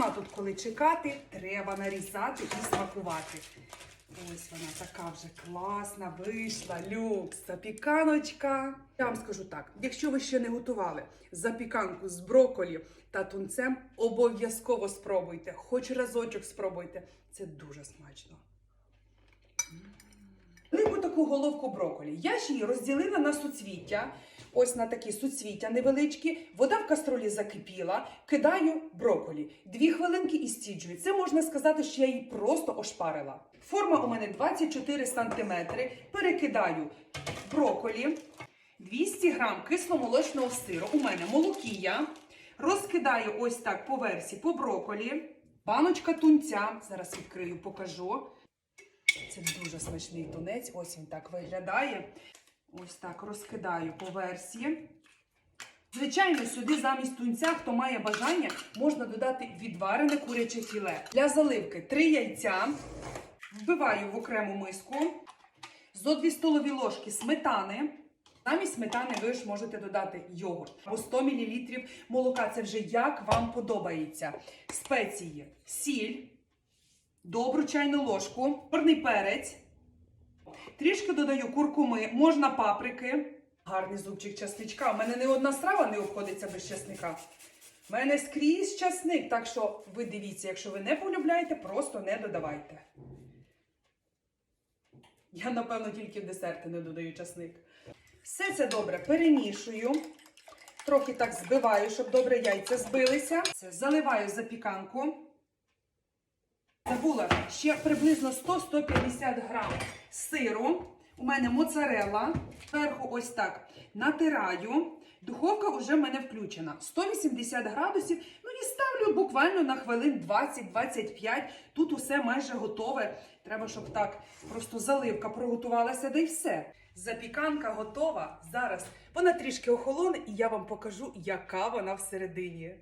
нема тут коли чекати, треба нарізати і смакувати. Ось вона така вже класна, вийшла, люкс, запіканочка. Я вам скажу так: якщо ви ще не готували запіканку з броколі та тунцем, обов'язково спробуйте, хоч разочок спробуйте. Це дуже смачно. Велику таку головку броколі. Я ж її розділила на суцвіття. Ось на такі суцвіття невеличкі. Вода в кастролі закипіла. Кидаю броколі. Дві хвилинки і стіджую. Це можна сказати, що я її просто ошпарила. Форма у мене 24 см. Перекидаю броколі. 200 грам кисломолочного сиру. У мене молокія. Розкидаю ось так по версі по броколі. Баночка тунця. Зараз відкрию, покажу. Це дуже смачний тунець. Ось він так виглядає. Ось так розкидаю по версії. Звичайно, сюди замість тунця, хто має бажання, можна додати відварене куряче філе. Для заливки 3 яйця. Вбиваю в окрему миску. Зо 2 столові ложки сметани. Замість сметани ви ж можете додати йогурт або 100 мл молока. Це вже як вам подобається. Спеції, сіль, добру чайну ложку, чорний перець. Трішки додаю куркуми, можна паприки. Гарний зубчик часничка. У мене не одна страва не обходиться без часника. У мене скрізь часник. Так що ви дивіться, якщо ви не полюбляєте, просто не додавайте. Я, напевно, тільки в десерти не додаю часник. Все це добре перемішую. Трохи так збиваю, щоб добре яйця збилися. Заливаю запіканку. Забула ще приблизно 100-150 грам сиру. У мене моцарелла. Зверху ось так натираю. Духовка вже в мене включена. 180 градусів. Ну і ставлю буквально на хвилин 20-25. Тут усе майже готове. Треба, щоб так просто заливка приготувалася, да й все. Запіканка готова. Зараз вона трішки охолоне, і я вам покажу, яка вона всередині.